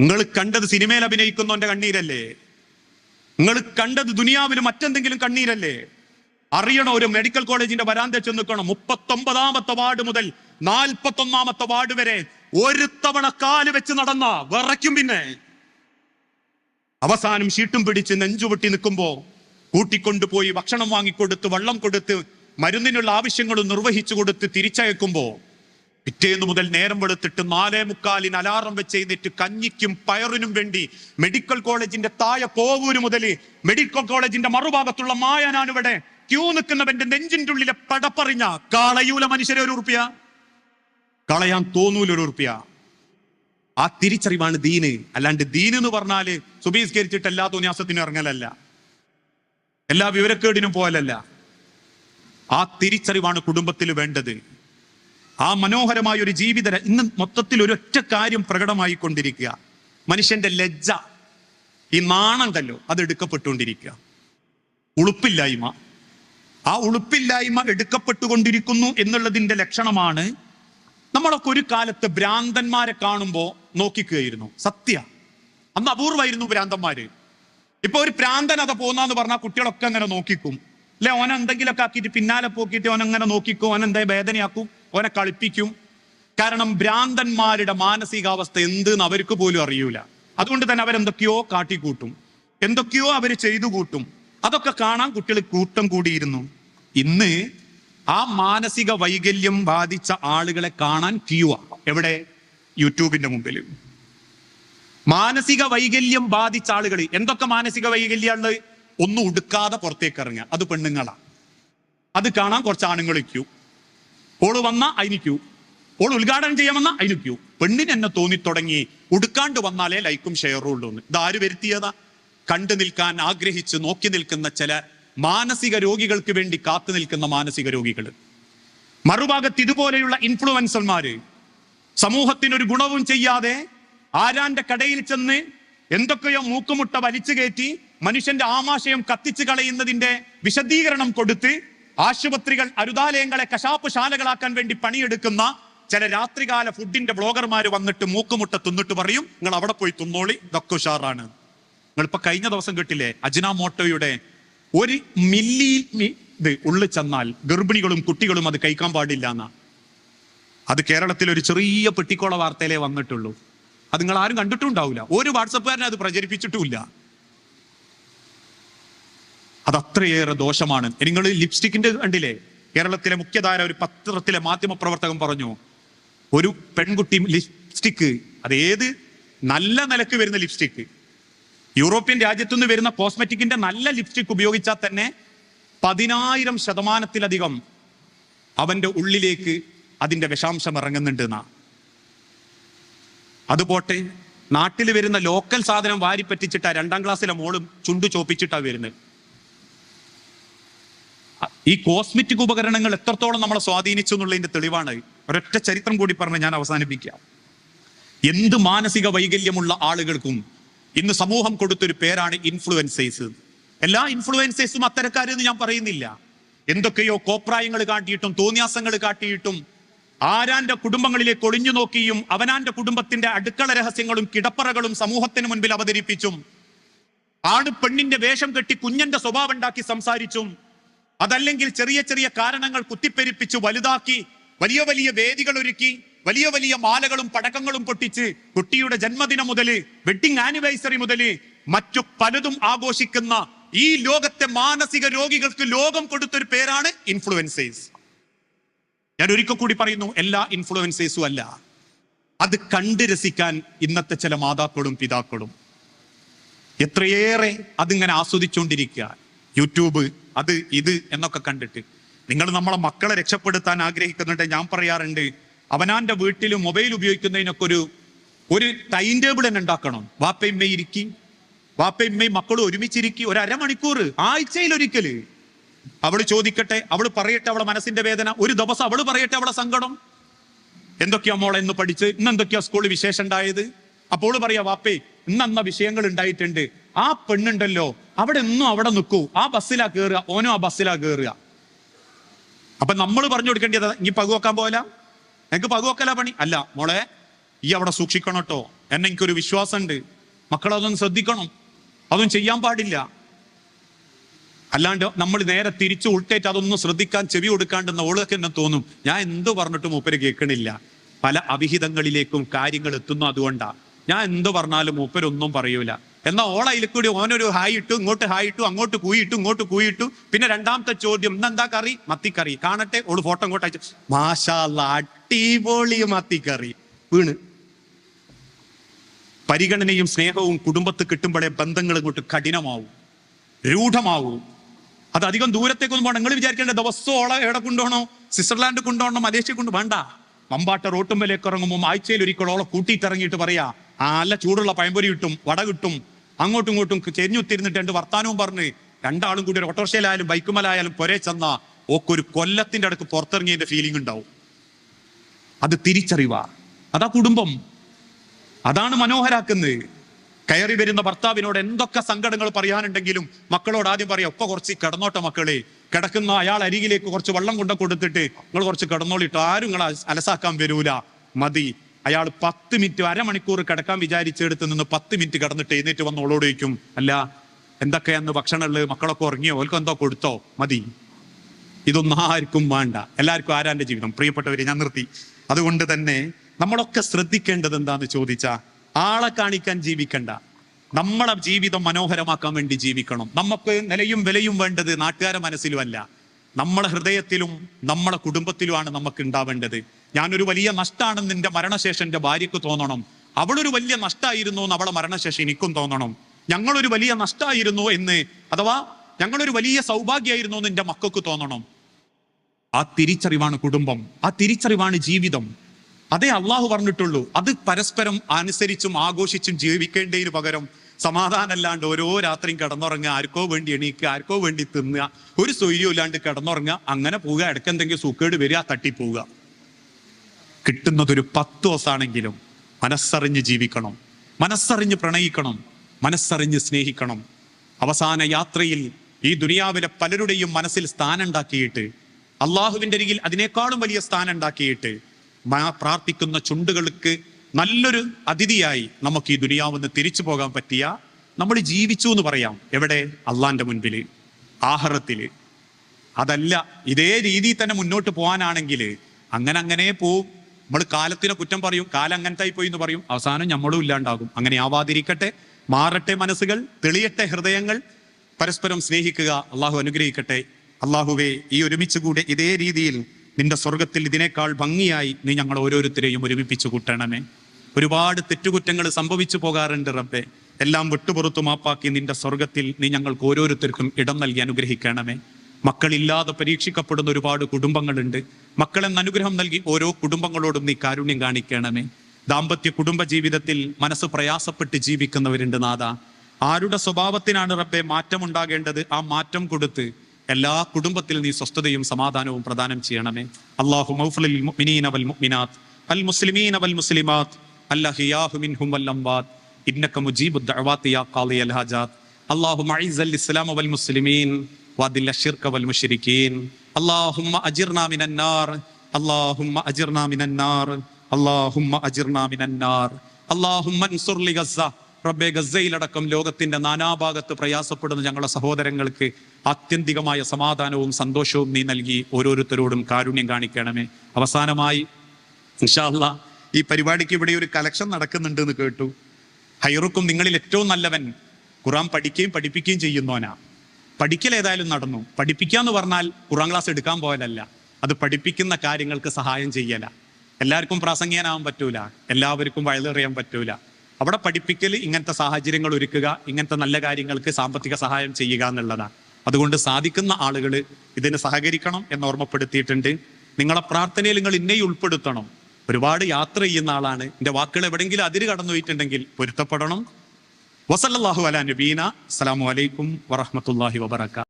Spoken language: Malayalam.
നിങ്ങൾ കണ്ടത് സിനിമയിൽ അഭിനയിക്കുന്നവന്റെ കണ്ണീരല്ലേ? നിങ്ങൾ കണ്ടത് ദുനിയാവിൽ മറ്റെന്തെങ്കിലും കണ്ണീരല്ലേ? അറിയണോ ഒരു മെഡിക്കൽ കോളേജിന്റെ വരാന്ത നിൽക്കണം. മുപ്പത്തൊമ്പതാമത്തെ വാർഡ് മുതൽ നാൽപ്പത്തൊന്നാമത്തെ വാർഡ് വരെ ഒരു തവണ കാൽ വെച്ച് നടന്ന വിറയ്ക്കും പിന്നെ. അവസാനം ഷീട്ടും പിടിച്ച് നെഞ്ചുപൊട്ടി നിൽക്കുമ്പോ കൂട്ടിക്കൊണ്ടുപോയി ഭക്ഷണം വാങ്ങിക്കൊടുത്ത് വെള്ളം കൊടുത്ത് മരുന്നിനുള്ള ആവശ്യങ്ങളും നിർവഹിച്ചു കൊടുത്ത് തിരിച്ചയക്കുമ്പോ പിറ്റേന്ന് മുതൽ നേരം വെളുത്തിട്ട് നാലേ മുക്കാലിന് അലാറം വെച്ച് എഴുന്നേറ്റ് കഞ്ഞിക്കും പയറിനും വേണ്ടി മെഡിക്കൽ കോളേജിന്റെ താഴെ പോവൂര് മുതൽ മെഡിക്കൽ കോളേജിന്റെ മറുഭാഗത്തുള്ള മായനാനിവിടെ ക്യൂ നിൽക്കുന്നവന്റെ നെഞ്ചിന്റെ ഉള്ളിലെ പടപ്പറിഞ്ഞ കളയൂല മനുഷ്യരെ ഒരു ഉറുപ്പിയ. കളയാൻ തോന്നൂല ഒരു ഉറുപ്പിയ. ആ തിരിച്ചറിവാണ് ദീന്. അല്ലാണ്ട് ദീന് എന്ന് പറഞ്ഞാൽ സുബീസ്കരിച്ചിട്ട് എല്ലാ തോന്നിയാസത്തിനും ഇറങ്ങലല്ല. എല്ലാ വിവരക്കേടിനും പോലല്ല ആ തിരിച്ചറിവാണ് കുടുംബത്തിൽ വേണ്ടത്. ആ മനോഹരമായ ഒരു ജീവിത ഇന്ന് മൊത്തത്തിൽ ഒരൊറ്റ കാര്യം പ്രകടമായി കൊണ്ടിരിക്കുക മനുഷ്യന്റെ ലജ്ജ ഈ നാണണ്ടല്ലോ അത് എടുക്കപ്പെട്ടുകൊണ്ടിരിക്കുക. ഉളുപ്പില്ലായ്മ. ആ ഉളുപ്പില്ലായ്മ എടുക്കപ്പെട്ടുകൊണ്ടിരിക്കുന്നു എന്നുള്ളതിന്റെ ലക്ഷണമാണ് നമ്മളൊക്കെ ഒരു കാലത്ത് ഭ്രാന്തന്മാരെ കാണുമ്പോ നോക്കിക്കുകയായിരുന്നു. സത്യ. അന്ന് അപൂർവമായിരുന്നു ഭ്രാന്തന്മാര്. ഇപ്പൊ ഒരു പ്രാന്തൻ അത പോന്നാന്ന് പറഞ്ഞാൽ കുട്ടികളൊക്കെ അങ്ങനെ നോക്കിക്കും. അല്ലെ? ഓനെ എന്തെങ്കിലുമൊക്കെ ആക്കിയിട്ട് പിന്നാലെ പോക്കിയിട്ട് ഓൻ അങ്ങനെ നോക്കിക്കും ഓൻ വേദനയാക്കും? ഓനെ കളിപ്പിക്കും. കാരണം ഭ്രാന്തന്മാരുടെ മാനസികാവസ്ഥ എന്തെന്ന് അവർക്ക് പോലും അറിയൂല. അതുകൊണ്ട് തന്നെ അവരെന്തൊക്കെയോ കാട്ടിക്കൂട്ടും. എന്തൊക്കെയോ അവർ ചെയ്തു കൂട്ടും. അതൊക്കെ കാണാൻ കുട്ടികൾ കൂട്ടം കൂടിയിരുന്നു. ഇന്ന് ആ മാനസിക വൈകല്യം ബാധിച്ച ആളുകളെ കാണാൻ ക്യൂ എവിടെ? യൂട്യൂബിന്റെ മുമ്പിൽ. മാനസിക വൈകല്യം ബാധിച്ച ആളുകൾ എന്തൊക്കെ മാനസിക വൈകല്യമുള്ളത് ഒന്നും ഉടുക്കാതെ പുറത്തേക്ക് ഇറങ്ങുക. അത് പെണ്ണുങ്ങളാ. അത് കാണാൻ കുറച്ച് ആണുങ്ങൾ ക്യൂ ഓൾ വന്ന അതിന് ക്യൂ ഓൾ ഉദ്ഘാടനം ചെയ്യാമെന്ന അതിന് ക്യൂ പെണ്ണിന് എന്നെ തോന്നി തുടങ്ങി. ഉടുക്കാണ്ട് വന്നാലേ ലൈക്കും ഷെയറും ഉള്ളൂ എന്ന്. ആര് വരുത്തിയതാ? കണ്ടു നിൽക്കാൻ ആഗ്രഹിച്ച് നോക്കി നിൽക്കുന്ന ചില മാനസിക രോഗികൾക്ക് വേണ്ടി കാത്തു നിൽക്കുന്ന മാനസിക രോഗികൾ. മറുഭാഗത്ത് ഇതുപോലെയുള്ള ഇൻഫ്ലുവൻസർമാര് സമൂഹത്തിനൊരു ഗുണവും ചെയ്യാതെ ആരാന്റെ കടയിൽ ചെന്ന് എന്തൊക്കെയോ മൂക്കുമുട്ട വലിച്ചു കയറ്റി മനുഷ്യന്റെ ആമാശയം കത്തിച്ചു കളയുന്നതിന്റെ വിശദീകരണം കൊടുത്ത് ആശുപത്രികൾ അരുതാലയങ്ങളെ കശാപ്പ് ശാലകളാക്കാൻ വേണ്ടി പണിയെടുക്കുന്ന ചില രാത്രികാല ഫുഡിന്റെ ബ്ലോഗർമാർ വന്നിട്ട് മൂക്കുമുട്ട തിന്നിട്ട് പറയും നിങ്ങൾ അവിടെ പോയി തിന്നോളി ഇതൊക്കെ ഉഷാറാണ്. നിങ്ങളിപ്പോ കഴിഞ്ഞ ദിവസം കിട്ടില്ലേ കേട്ടില്ലേ അജിനാമോട്ടോയുടെ ഒരു മില്ലി ഇത് ഉള്ളിൽ ചെന്നാൽ ഗർഭിണികളും കുട്ടികളും അത് കഴിക്കാൻ പാടില്ല എന്നാ. അത് കേരളത്തിൽ ഒരു ചെറിയ പെട്ടിക്കോള വാർത്തയിലേ വന്നിട്ടുള്ളൂ. അത് നിങ്ങൾ ആരും കണ്ടിട്ടുണ്ടാവില്ല. ഒരു വാട്സപ്പുകാരനെ അത് പ്രചരിപ്പിച്ചിട്ടുമില്ല അത് അത്രയേറെ ദോഷമാണ് നിങ്ങൾ ലിപ്സ്റ്റിക്കിന്റെ കണ്ടില്ലേ? കേരളത്തിലെ മുഖ്യധാര ഒരു പത്രത്തിലെ മാധ്യമ പ്രവർത്തകൻ പറഞ്ഞു ഒരു പെൺകുട്ടി ലിപ്സ്റ്റിക്ക് അത് ഏത് നല്ല നിലയ്ക്ക് വരുന്ന ലിപ്സ്റ്റിക്ക് യൂറോപ്യൻ രാജ്യത്തു നിന്ന് വരുന്ന കോസ്മെറ്റിക്കിന്റെ നല്ല ലിപ്സ്റ്റിക് ഉപയോഗിച്ചാൽ തന്നെ പതിനായിരം ശതമാനത്തിലധികം അവന്റെ ഉള്ളിലേക്ക് അതിന്റെ വിഷാംശം ഇറങ്ങുന്നുണ്ട് എന്നാ അതുപോട്ടെ നാട്ടിൽ വരുന്ന ലോക്കൽ സാധനം വാരി പറ്റിച്ചിട്ടാ രണ്ടാം ക്ലാസ്സിലെ മോളും ചുണ്ടു ചോപ്പിച്ചിട്ടാ വരുന്നത്. ഈ കോസ്മെറ്റിക് ഉപകരണങ്ങൾ എത്രത്തോളം നമ്മളെ സ്വാധീനിച്ചു എന്നുള്ളതിന്റെ തെളിവാണ്. ഒരൊറ്റ ചരിത്രം കൂടി പറഞ്ഞ് ഞാൻ അവസാനിപ്പിക്കാം. എന്ത് മാനസിക വൈകല്യമുള്ള ആളുകൾക്കും ഇന്ന് സമൂഹം കൊടുത്തൊരു പേരാണ് ഇൻഫ്ലുവൻസേഴ്സ് എല്ലാ ഇൻഫ്ലുവൻസേഴ്സും അത്തരക്കാരെന്ന് ഞാൻ പറയുന്നില്ല. എന്തൊക്കെയോ കോപ്രായങ്ങൾ കാട്ടിയിട്ടും തോന്നിയാസങ്ങൾ കാട്ടിയിട്ടും ആരാന്റെ കുടുംബങ്ങളിലേക്ക് ഒളിഞ്ഞു നോക്കിയും അവനാന്റെ കുടുംബത്തിന്റെ അടുക്കള രഹസ്യങ്ങളും കിടപ്പറകളും സമൂഹത്തിന് മുൻപിൽ അവതരിപ്പിച്ചും ആണ് പെണ്ണിന്റെ വേഷം കെട്ടി കുഞ്ഞന്റെ സ്വഭാവം ഉണ്ടാക്കി സംസാരിച്ചും അതല്ലെങ്കിൽ ചെറിയ ചെറിയ കാരണങ്ങൾ കുത്തിപ്പെരിപ്പിച്ച് വലുതാക്കി വലിയ വലിയ വേദികൾ ഒരുക്കി വലിയ വലിയ മാലകളും പടക്കങ്ങളും പൊട്ടിച്ച് കുട്ടിയുടെ ജന്മദിനം മുതൽ വെഡിങ് ആനിവേഴ്സറി മുതൽ മറ്റു പലതും ആഘോഷിക്കുന്ന ഈ ലോകത്തെ മാനസിക രോഗികൾക്ക് ലോകം കൊടുത്തൊരു പേരാണ് ഇൻഫ്ലുവൻസേഴ്സ് ഞാൻ ഒരിക്കൽ കൂടി പറയുന്നു എല്ലാ ഇൻഫ്ലുവൻസേഴ്സും അല്ല. അത് കണ്ട് രസിക്കാൻ ഇന്നത്തെ ചില മാതാക്കളും പിതാക്കളും. എത്രയേറെ അതിങ്ങനെ ആസ്വദിച്ചുകൊണ്ടിരിക്കുക. യൂട്യൂബ് അത് ഇത് എന്നൊക്കെ കണ്ടിട്ട്. നിങ്ങൾ നമ്മളെ മക്കളെ രക്ഷപ്പെടുത്താൻ ആഗ്രഹിക്കുന്നുണ്ട് ഞാൻ പറയാറുണ്ട്. അവനാന്റെ വീട്ടിൽ മൊബൈൽ ഉപയോഗിക്കുന്നതിനൊക്കെ ഒരു ഒരു ടൈം ടേബിൾ തന്നെ ഉണ്ടാക്കണം. വാപ്പയമ്മ ഇരിക്കി. വാപ്പയമ്മയും മക്കളും ഒരുമിച്ചിരിക്കി ഒരു അരമണിക്കൂർ ആഴ്ചയിൽ ഒരിക്കൽ അവൾ ചോദിക്കട്ടെ അവൾ പറയട്ടെ അവളെ മനസ്സിന്റെ വേദന. ഒരു ദിവസം അവൾ പറയട്ടെ അവളെ സങ്കടം. എന്തൊക്കെയാ മോളെ എന്ന് പഠിച്ച്? ഇന്ന് എന്തൊക്കെയാ സ്കൂളിൽ വിശേഷം ഉണ്ടായത്? അപ്പോൾ പറയാ വാപ്പേ ഇന്ന് അന്ന വിഷയങ്ങൾ ഉണ്ടായിട്ടുണ്ട്. ആ പെണ്ണുണ്ടല്ലോ അവിടെ ഒന്നും അവിടെ നിൽക്കൂ ആ ബസ്സിലാ കയറുക ഓനോ ആ ബസ്സിലാ കയറുക അപ്പൊ നമ്മൾ പറഞ്ഞു കൊടുക്കേണ്ടത് ഇനി പകുവെക്കാൻ പോല എനിക്ക് പകുവെക്കല പണി? അല്ല മോളെ ഈ അവിടെ സൂക്ഷിക്കണം കേട്ടോ എന്നെ എനിക്കൊരു വിശ്വാസമുണ്ട്. മക്കളതൊന്നും ശ്രദ്ധിക്കണം. അതൊന്നും ചെയ്യാൻ പാടില്ല. അല്ലാണ്ട് നമ്മൾ നേരെ തിരിച്ചു ഉൾട്ടേറ്റ് അതൊന്നും ശ്രദ്ധിക്കാൻ ചെവി കൊടുക്കാണ്ടെന്ന് ഓളൊക്കെ എന്നെ തോന്നും. ഞാൻ എന്ത് പറഞ്ഞിട്ടും മൂപ്പര് കേൾക്കണില്ല. പല അവിഹിതങ്ങളിലേക്കും കാര്യങ്ങൾ എത്തുന്നു അതുകൊണ്ടാ ഞാൻ എന്ത് പറഞ്ഞാലും മൂപ്പരൊന്നും പറയൂല. എന്നാ ഓള അതിൽ കൂടി ഓനൊരു ഹായ് ഇട്ടു ഇങ്ങോട്ട് ഹായ് ഇട്ടു അങ്ങോട്ട് കൂയിട്ടു ഇങ്ങോട്ട് കൂയിട്ടു പിന്നെ രണ്ടാമത്തെ ചോദ്യം ഇന്നെന്താ കറി? മത്തിക്കറി. കാണട്ടെ ഓൾ ഫോട്ടോ ഇങ്ങോട്ട് അയച്ചു. മാഷാല്ല അടിപൊളി മത്തിക്കറി. വീണ്. പരിഗണനയും സ്നേഹവും കുടുംബത്ത് കിട്ടുമ്പോഴേ ബന്ധങ്ങൾ ഇങ്ങോട്ട് കഠിനമാവും രൂഢമാവും. അത് അധികം ദൂരത്തേക്കൊന്നും പോകണം നിങ്ങൾ വിചാരിക്കേണ്ട ദിവസമോളം എവിടെ കൊണ്ടുപോകണോ? സ്വിറ്റ്സർലാൻഡ് കൊണ്ടുപോകണം? മലേഷ്യ കൊണ്ട് വേണ്ട. മമ്പാട്ട റോട്ടുമ്പലേക്ക് ഇറങ്ങുമ്പോൾ ആഴ്ചയിൽ ഒരിക്കലോളം കൂട്ടിയിട്ടിറങ്ങിയിട്ട് പറയാ ആ നല്ല ചൂടുള്ള പഴംപൊരി കിട്ടും വട കിട്ടും അങ്ങോട്ടും ഇങ്ങോട്ടും ചെരിഞ്ഞുത്തിരുന്നിട്ട് രണ്ട് വർത്താനവും പറഞ്ഞ് രണ്ടാളും കൂടി ഒരു ഓട്ടോറിക്ഷയിലായാലും ബൈക്കുമലായാലും പുരേ ചെന്ന ഓക്കൊരു കൊല്ലത്തിന്റെ അടുക്ക് പുറത്തിറങ്ങിയതിന്റെ ഫീലിംഗ് ഉണ്ടാവും. അത് തിരിച്ചറിവ. അതാ കുടുംബം. അതാണ് മനോഹരാക്കുന്നത്. കയറി വരുന്ന ഭർത്താവിനോട് എന്തൊക്കെ സങ്കടങ്ങൾ പറയാനുണ്ടെങ്കിലും മക്കളോട് ആദ്യം പറയാം ഒപ്പ കുറച്ച് കിടന്നോട്ടെ മക്കളെ. കിടക്കുന്ന അയാൾ അരികിലേക്ക് കുറച്ച് വെള്ളം കൊണ്ട കൊടുത്തിട്ട് നിങ്ങൾ കുറച്ച് കിടന്നോളിട്ട് ആരും നിങ്ങളെ അലസാക്കാൻ വരൂല. മതി. അയാൾ പത്ത് മിനിറ്റ് അരമണിക്കൂർ കിടക്കാൻ വിചാരിച്ചെടുത്ത് നിന്ന് പത്ത് മിനിറ്റ് കിടന്നിട്ട് എഴുന്നേറ്റ് വന്ന് ഓളോട് ചോദിക്കും അല്ല എന്തൊക്കെയാന്ന് ഭക്ഷണമുള്ളത്? മക്കളൊക്കെ ഉറങ്ങിയോ? ഓൽക്ക് എന്തോ കൊടുത്തോ? മതി. ഇതൊന്നും ആർക്കും വേണ്ട. എല്ലാവർക്കും ആരാന്റെ ജീവിതം? പ്രിയപ്പെട്ടവരെ ഞാൻ നിർത്തി. അതുകൊണ്ട് തന്നെ നമ്മളൊക്കെ ശ്രദ്ധിക്കേണ്ടത് എന്താന്ന് ചോദിച്ചാ ആളെ കാണിക്കാൻ ജീവിക്കണ്ട. നമ്മളെ ജീവിതം മനോഹരമാക്കാൻ വേണ്ടി ജീവിക്കണം. നമുക്ക് നിലയും വിലയും വേണ്ടത് നാട്ടുകാരെ മനസ്സിലുമല്ല. നമ്മളെ ഹൃദയത്തിലും നമ്മളെ കുടുംബത്തിലുമാണ് നമുക്ക് ഉണ്ടാവേണ്ടത്. ഞാനൊരു വലിയ നഷ്ടമാണെന്ന് നിന്റെ മരണശേഷം എന്റെ ഭാര്യക്ക് തോന്നണം. അവളൊരു വലിയ നഷ്ടമായിരുന്നു എന്ന് അവളെ മരണശേഷം എനിക്കും തോന്നണം. ഞങ്ങളൊരു വലിയ നഷ്ടമായിരുന്നു എന്ന് അഥവാ ഞങ്ങളൊരു വലിയ സൗഭാഗ്യമായിരുന്നു എന്ന് എന്റെ മക്കൾക്ക് തോന്നണം. ആ തിരിച്ചറിവാണ് കുടുംബം. ആ തിരിച്ചറിവാണ് ജീവിതം. അതേ അള്ളാഹു പറഞ്ഞിട്ടുള്ളൂ. അത് പരസ്പരം അനുസരിച്ചും ആഘോഷിച്ചും ജീവിക്കേണ്ടതിന് പകരം സമാധാനമല്ലാണ്ട് ഓരോ രാത്രിയും കിടന്നുറങ്ങുക ആർക്കോ വേണ്ടി എണീക്കുക ആർക്കോ വേണ്ടി തിന്നുക ഒരു സൗര്യം ഇല്ലാണ്ട് കിടന്നുറങ്ങുക അങ്ങനെ പോവുക ഇടയ്ക്ക് എന്തെങ്കിലും സൂക്കേട് വരിക തട്ടിപ്പോവുക. കിട്ടുന്നതൊരു പത്ത് ദിവസമാണെങ്കിലും മനസ്സറിഞ്ഞ് ജീവിക്കണം. മനസ്സറിഞ്ഞ് പ്രണയിക്കണം. മനസ്സറിഞ്ഞ് സ്നേഹിക്കണം. അവസാന യാത്രയിൽ ഈ ദുനിയാവിലെ പലരുടെയും മനസ്സിൽ സ്ഥാനം ഉണ്ടാക്കിയിട്ട് അള്ളാഹുവിന്റെ അരികിൽ അതിനേക്കാളും വലിയ സ്ഥാനം ഉണ്ടാക്കിയിട്ട് പ്രാർത്ഥിക്കുന്ന ചുണ്ടുകൾക്ക് നല്ലൊരു അതിഥിയായി നമുക്ക് ഈ ദുനിയാവിന്ന് തിരിച്ചു പോകാൻ പറ്റിയ നമ്മൾ ജീവിച്ചു എന്ന് പറയാം. എവിടെ? അള്ളാന്റെ മുൻപിൽ ആഹ്റത്തിൽ അതല്ല ഇതേ രീതിയിൽ തന്നെ മുന്നോട്ട് പോകാനാണെങ്കിൽ അങ്ങനെ അങ്ങനെ പോവും. നമ്മൾ കാലത്തിനെ കുറ്റം പറയും കാലം അങ്ങനത്തെ പോയി എന്ന് പറയും. അവസാനം നമ്മളും ഇല്ലാണ്ടാകും. അങ്ങനെ ആവാതിരിക്കട്ടെ മാറട്ടെ മനസ്സുകൾ തെളിയട്ടെ ഹൃദയങ്ങൾ പരസ്പരം സ്നേഹിക്കുക അള്ളാഹു അനുഗ്രഹിക്കട്ടെ. അള്ളാഹുവെ ഈ ഒരുമിച്ച് കൂടെ ഇതേ രീതിയിൽ നിന്റെ സ്വർഗത്തിൽ ഇതിനേക്കാൾ ഭംഗിയായി നീ ഞങ്ങൾ ഓരോരുത്തരെയും ഒരുമിപ്പിച്ചു കൂട്ടണമേ. ഒരുപാട് തെറ്റുകുറ്റങ്ങൾ സംഭവിച്ചു പോകാറുണ്ട് റബ്ബെ. എല്ലാം വിട്ടുപുറത്തു മാപ്പാക്കി നിന്റെ സ്വർഗത്തിൽ നീ ഞങ്ങൾക്ക് ഓരോരുത്തർക്കും ഇടം നൽകി അനുഗ്രഹിക്കണമേ. മക്കളില്ലാതെ പരീക്ഷിക്കപ്പെടുന്ന ഒരുപാട് കുടുംബങ്ങളുണ്ട്. മക്കളെന്ന അനുഗ്രഹം നൽകി ഓരോ കുടുംബങ്ങളോടും നീ കാരുണ്യം കാണിക്കണമേ. ദാമ്പത്യ കുടുംബ ജീവിതത്തിൽ മനസ്സ് പ്രയാസപ്പെട്ട് ജീവിക്കുന്നവരുണ്ട് നാഥ. ആരുടെ സ്വഭാവത്തിനാണ് റബ്ബെ മാറ്റമുണ്ടാകേണ്ടത്? ആ മാറ്റം കൊടുത്ത് എല്ലാ കുടുംബത്തിൽ നീ സ്വസ്ഥതയും സമാധാനവും പ്രദാനം ചെയ്യണമേ. അള്ളാഹു അള്ളാഹു മുഅ്മിനീന വൽ അൽ മുസ്ലിമീന വൽ വൽ ഇന്നക മുജീബുദ് യാ അല്ലാഹു ഇസ്ലാമ വൽ മുസ്ലിമീൻ. وأذل الشرك والمشركين اللهم أجرنا من النار اللهم أجرنا من النار اللهم أجرنا من النار اللهم انصر لغزة റബ്ബെ ഗസയിലടക്കം ലോകത്തിന്റെ നാനാഭാഗത്ത് പ്രയാസപ്പെടുന്ന ഞങ്ങളുടെ സഹോദരങ്ങൾക്ക് ആത്യന്തികമായ സമാധാനവും സന്തോഷവും നീ നൽകി ഓരോരുത്തരോടും കാരുണ്യം കാണിക്കണമേ അവസാനമായി ഇൻഷാല്ല ഈ പരിപാടിക്ക് ഇവിടെ ഒരു കലക്ഷൻ നടക്കുന്നുണ്ട് എന്ന് കേട്ടു ഹൈറുക്കും നിങ്ങളിൽ ഏറ്റവും നല്ലവൻ ഖുറാൻ പഠിക്കുകയും പഠിപ്പിക്കുകയും ചെയ്യുന്നവനാ പഠിക്കൽ ഏതായാലും നടന്നു. പഠിപ്പിക്കുക എന്ന് പറഞ്ഞാൽ കുറാം ക്ലാസ് എടുക്കാൻ പോയതല്ല. അത് പഠിപ്പിക്കുന്ന കാര്യങ്ങൾക്ക് സഹായം ചെയ്യല. എല്ലാവർക്കും പ്രാസംഗികനാവാൻ പറ്റൂല. എല്ലാവർക്കും വയലെറിയാൻ പറ്റൂല. അവിടെ പഠിപ്പിക്കൽ ഇങ്ങനത്തെ സാഹചര്യങ്ങൾ ഒരുക്കുക ഇങ്ങനത്തെ നല്ല കാര്യങ്ങൾക്ക് സാമ്പത്തിക സഹായം ചെയ്യുക എന്നുള്ളതാണ് അതുകൊണ്ട് സാധിക്കുന്ന ആളുകൾ ഇതിന് സഹകരിക്കണം എന്ന് ഓർമ്മപ്പെടുത്തിയിട്ടുണ്ട്. നിങ്ങളെ പ്രാർത്ഥനയിൽ നിങ്ങൾ ഇന്നെയും ഉൾപ്പെടുത്തണം. ഒരുപാട് യാത്ര ചെയ്യുന്ന ആളാണ്. എന്റെ വാക്കുകൾ എവിടെയെങ്കിലും അതിര് കടന്നു പോയിട്ടുണ്ടെങ്കിൽ പൊരുത്തപ്പെടണം. വസല്ലാഹു അല നബീന. അസ്സലാമു അലൈക്കും വറഹമത്തല്ലാഹി വബർക്കാത്തു